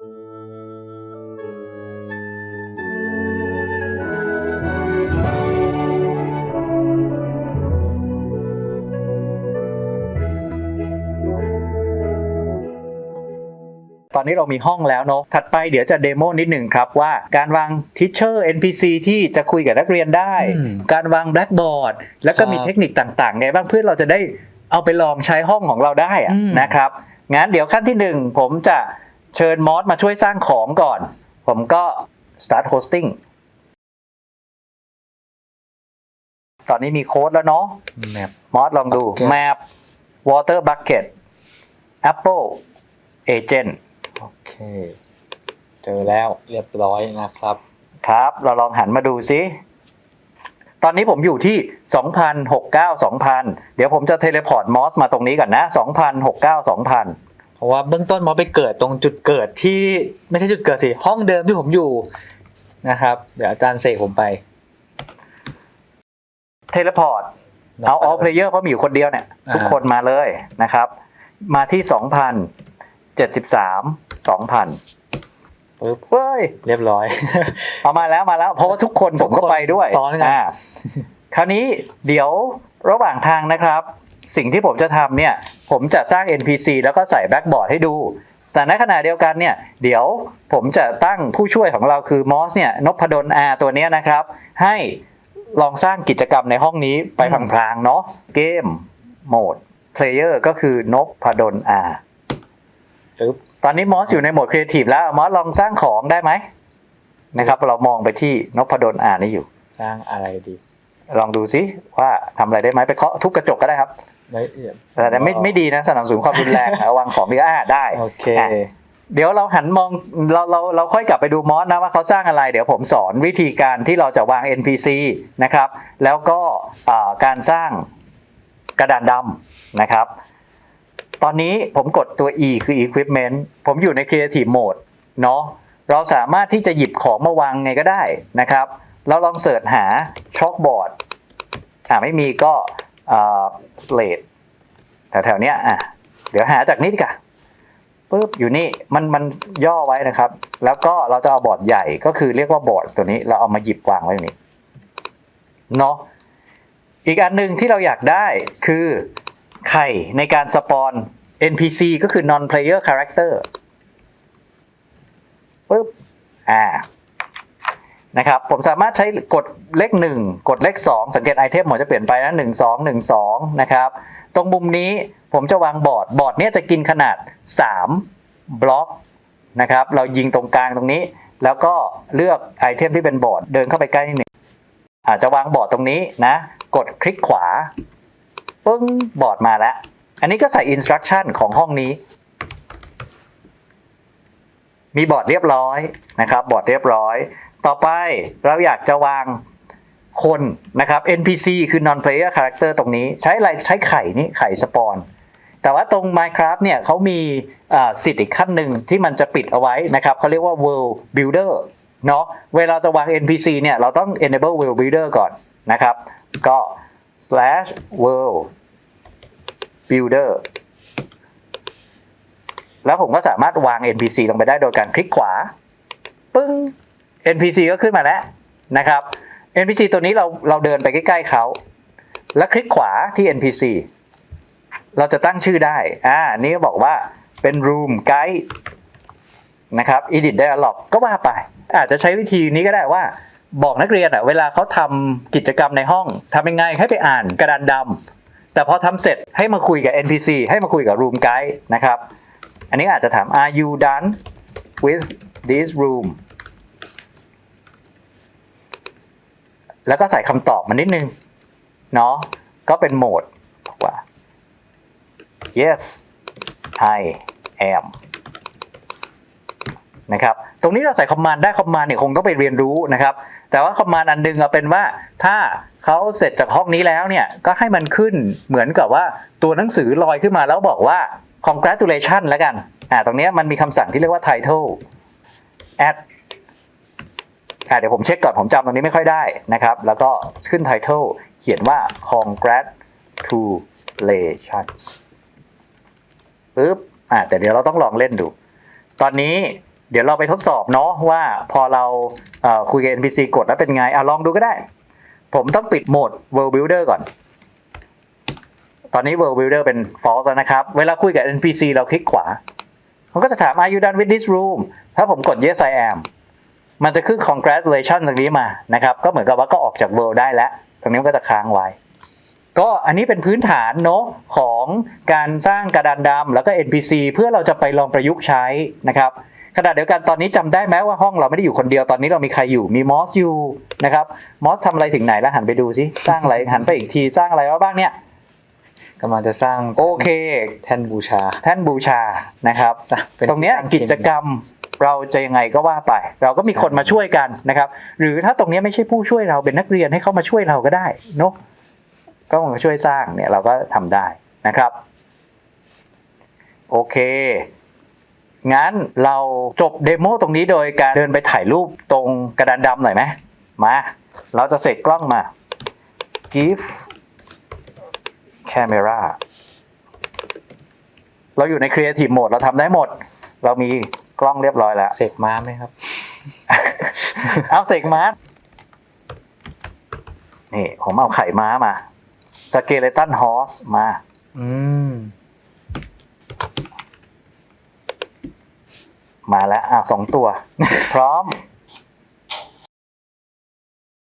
ตอนนี้เรามีห้องแล้วเนาะ ถัดไปเดี๋ยวจะเดโมนิดหนึ่งครับว่าการวาง Teacher NPC ที่จะคุยกับนักเรียนได้อืมการวาง Blackboard แล้วก็ครับมีเทคนิคต่างๆ ไงบ้างเพื่อเราจะได้เอาไปลองใช้ห้องของเราได้อะอืมนะครับ งั้นเดี๋ยวขั้นที่หนึ่งผมจะ เชิญมอสมาช่วยสร้างของก่อน ผมก็ start hosting ตอนนี้มีโค้ดแล้วเนาะแมปมอสลองดู Bucket map water bucket apple agent โอเค เจอแล้วเรียบร้อยนะครับ ครับ เราลองหันมาดูซิ ตอนนี้ผมอยู่ที่ 2069 2000 เดี๋ยวผมจะเทเลพอร์ตมอสมาตรงนี้ก่อนนะ 2069 2000 เพราะว่าเบื้องต้นมอสไปเกิดตรงจุดเกิดที่ไม่ใช่จุดเกิดสิห้องเดิมที่ผมอยู่นะครับ เดี๋ยวอาจารย์เสกผมไป เทเลพอร์ตเอา all player เพราะมีอยู่คนเดียวเนี่ยอ่าทุกคนมาเลยนะครับ มาที่2000 73 2000ปึ๊บเฮ้ยเรียบร้อย เอามาแล้วมาแล้ว เพราะว่าทุกคนผมก็ไปด้วยซ้อนกันาคราวนี้เดี๋ยวระหว่างทางนะครับ สิ่งที่ผมจะทำเนี่ยผมจะสร้าง NPC แล้วก็ใส่แบ็กบอร์ดให้ดู แต่ในขณะเดียวกันเนี่ยเดี๋ยวผมจะตั้งผู้ช่วยของเราคือมอสเนี่ยนพดลอาตัวนี้นะครับ ให้ลองสร้างกิจกรรมในห้องนี้ไปพลางๆเนาะเกมโหมดเพลเยอร์ก็คือนพดลอาตอนนี้มอสอยู่ในโหมดครีเอทีฟแล้วมอสลองสร้างของได้ไหมนะครับ เรามองไปที่นพดลอานนี่อยู่ สร้างอะไรดี ลองดูซิว่าทำอะไรได้ไหมไปเคาะทุบกระจกก็ได้ครับ ไม่แต่ไม่ไม่ดีนะสนับสนุนความรุนแรงนะวางของดีอ่าได้โอเคอะเดี๋ยวเราหันมองเราเราเราค่อยกลับไปดูมอสนะว่าเขาสร้างอะไร เดี๋ยวผมสอนวิธีการที่เราจะวาง NPC นะครับ แล้วก็อ่าการสร้างกระดานดำนะครับ ตอนนี้ผมกดตัว E คือ Equipment ผมอยู่ใน Creative Mode เนาะเราสามารถที่จะหยิบของมาวางไงก็ได้นะครับ เราลองเสิร์ชหา Chalkboard อ่าไม่มีก็ อ่า Slate แถวๆเนี้ยอะเดี๋ยวหาจากนี้ดีกว่าปุ๊บอยู่นี่มันมันย่อไว้นะครับ แล้วก็เราจะเอาบอร์ดใหญ่ก็คือเรียกว่าบอร์ดตัวนี้เราเอามาหยิบวางไว้ตรงนี้เนาะอีกอันหนึ่งที่เราอยากได้คือไข่ในการสปอน NPC ก็คือ non player character ปุ๊บอ่า นะครับ ผมสามารถใช้กดเลข 1 กดเลข 2 สังเกตไอเทมผมจะเปลี่ยนไปนะ1 2 1 2 นะครับ ตรงมุมนี้ผมจะวางบอร์ด บอร์ดเนี้ยจะกินขนาด 3 บล็อกนะครับ เรายิงตรงกลางตรงนี้ แล้วก็เลือกไอเทมที่เป็นบอร์ด เดินเข้าไปใกล้นิดหนึ่งอาจจะวางบอร์ดตรงนี้นะ กดคลิกขวา ปึ้ง บอร์ดมาแล้ว อันนี้ก็ใส่อินสตรั c ชั่นของห้องนี้ มีบอร์ดเรียบร้อยนะครับบอร์ดเรียบร้อย ต่อไปเราอยากจะวางคนนะครับ NPC คือ non player character ตรงนี้ใช้อะไรใช้ไข่นี่ไข่สปอนแต่ว่าตรง Minecraft เนี่ยเขามีสิทธิ์อีกขั้นหนึ่งที่มันจะปิดเอาไว้นะครับเขาเรียกว่า world builder เนาะเวลาจะวาง NPC เนี่ยเราต้อง enable world builder ก่อนนะครับ ก็ slash world builder แล้วผมก็สามารถวาง NPC ลงไปได้โดยการคลิกขวา ปึ้ง NPC ก็ขึ้นมาแล้วนะครับ NPC ตัวนี้เราเราเดินไปใกล้ๆเขาแล้วคลิกขวาที่ NPC เราจะตั้งชื่อได้ อ่า นี่ก็บอกว่าเป็น room guide นะครับ edit dialog ก็ว่าไป อาจจะใช้วิธีนี้ก็ได้ว่า บอกนักเรียนอะเวลาเขาทำกิจกรรมในห้องทำยังไงให้ไปอ่านกระดานดำแต่พอทำเสร็จให้มาคุยกับ NPC ให้มาคุยกับ room guide นะครับ อันนี้อาจจะถาม are you done with this room แล้วก็ใส่คำตอบมานิดนึง เนาะก็เป็นโหมดบอกว่า yes I am นะครับ ตรงนี้เราใส่คอมมานด์ได้คอมมานด์เนี่ยคงต้องไปเรียนรู้นะครับ แต่ว่าคอมมานด์อันหนึงเอาเป็นว่าถ้าเขาเสร็จจากห้องนี้แล้วเนี่ย ก็ให้มันขึ้นเหมือนกับว่าตัวหนังสือลอยขึ้นมาแล้วบอกว่า congratulation แล้วกัน อ่า ตรงนี้มันมีคำสั่งที่เรียกว่า title add อ่าเดี๋ยวผมเช็คก่อน ผมจำตรงนี้ไม่ค่อยได้นะครับ แล้วก็ขึ้น title เขียนว่า congratulations ปึ๊บ อ่าแต่เดี๋ยวเราต้องลองเล่นดู ตอนนี้เดี๋ยวเราไปทดสอบเนาะว่าพอเราคุยกับ NPC กดแล้วเป็นไงอะลองดูก็ได้ ผมต้องปิดโหมด World Builder ก่อน ตอนนี้ World Builder เป็น false แล้วนะครับ เวลาคุยกับ NPC เราคลิกขวา มันก็จะถาม Are you done with this room ถ้าผมกด Yes I am มันจะขึ้น congratulation ตรงนี้มานะครับ ก็เหมือนกับว่าก็ออกจาก world ได้แล้ว ตรงนี้มันก็จะค้างไว้ ก็อันนี้เป็นพื้นฐานเนาะของการสร้างกระดานดำแล้วก็ NPC เพื่อเราจะไปลองประยุกต์ใช้นะครับขณะเดียวกันตอนนี้จำได้ไหมว่าห้องเราไม่ได้อยู่คนเดียวตอนนี้เรามีใครอยู่มีมอสอยู่นะครับมอสทำอะไรถึงไหนแล้วหันไปดูสิสร้างอะไรหันไปอีกทีสร้างอะไรวะบ้างเนี่ย กำลังจะสร้างโอเค แท่นบูชา แท่านบูชานะครับสร้างเป็นตรงเนี้ยสร้างกิจกรรมเราจะยังไงก็ว่าไป เราก็มีคนมาช่วยกันนะครับ หรือถ้าตรงเนี้ยไม่ใช่ผู้ช่วยเราเป็นนักเรียนให้เขามาช่วยเราก็ได้เนอะก็มาช่วยสร้างเนี่ยเราก็ทำได้นะครับ โอเค งั้นเราจบเดโมตรงนี้โดยการเดินไปถ่ายรูปตรงกระดานดำหน่อยไหมมา เราจะเสกกล้องมา give camera เราอยู่ใน Creative Mode เราทำได้หมด เรามีกล้องเรียบร้อยแล้ว เสกม้าไหมครับ เอาเสกม้า นี่ ผมเอาไข่ม้ามาสเกเลตันฮอสมา อืม มาแล้วอะสองตัว พร้อม